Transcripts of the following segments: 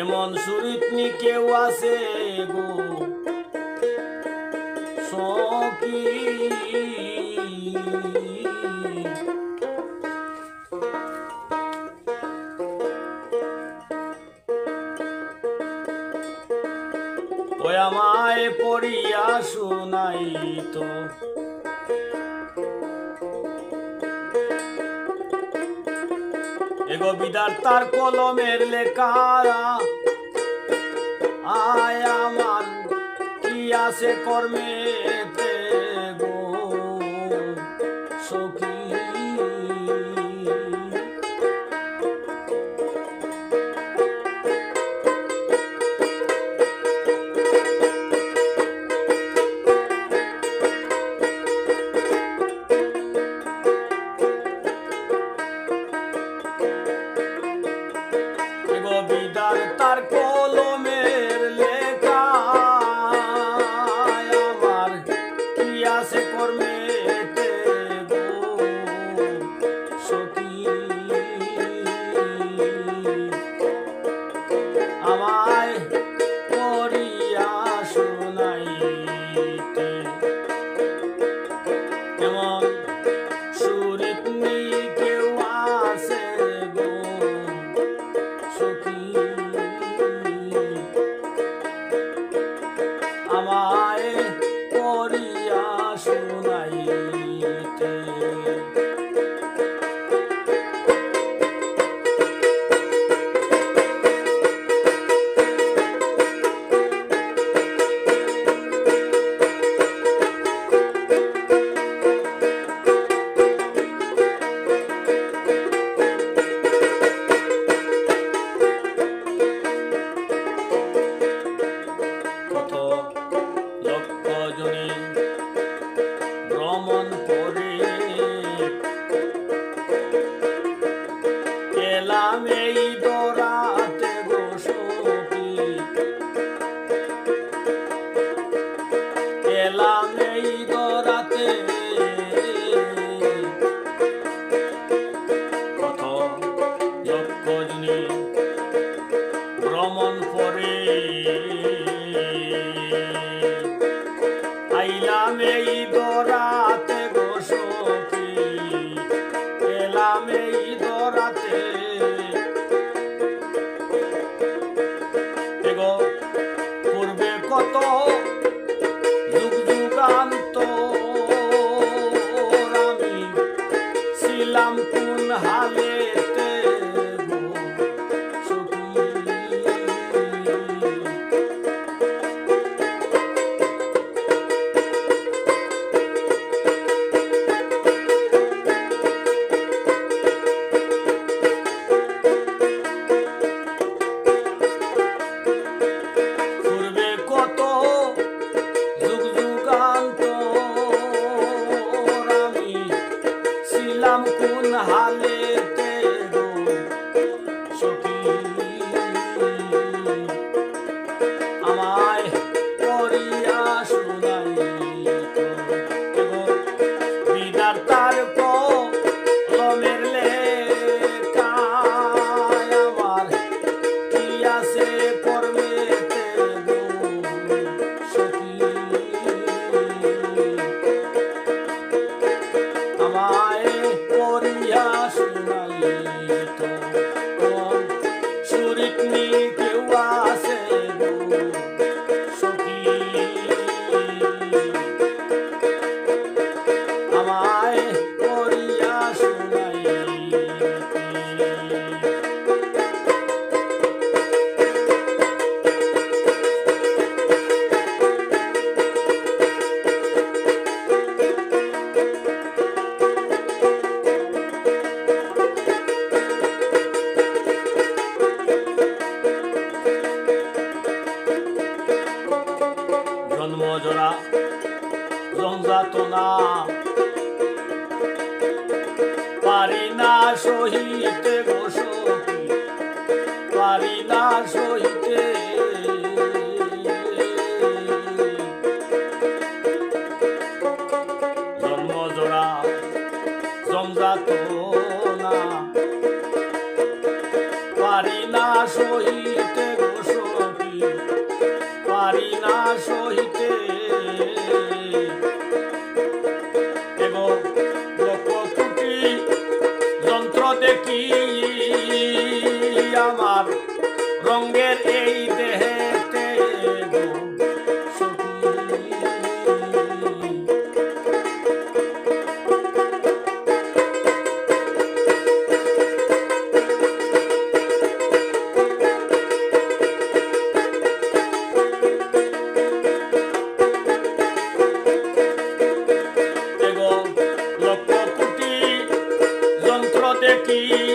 এমন সুরিতনি কেউ আছে গো? সকি এগো বিদার তার কলমের লেখা আয় আমার কি আছে কর্মেতে? যায় সহিতে বসতি পারি না সহিতে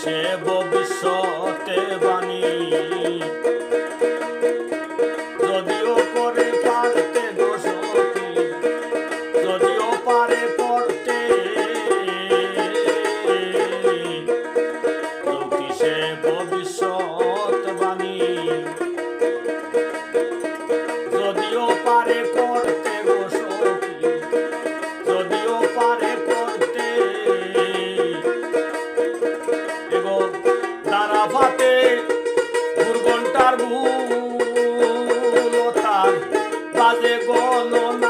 জ্যোতিষে ভবিষ্যতে বাণী। বাজে গণনাতে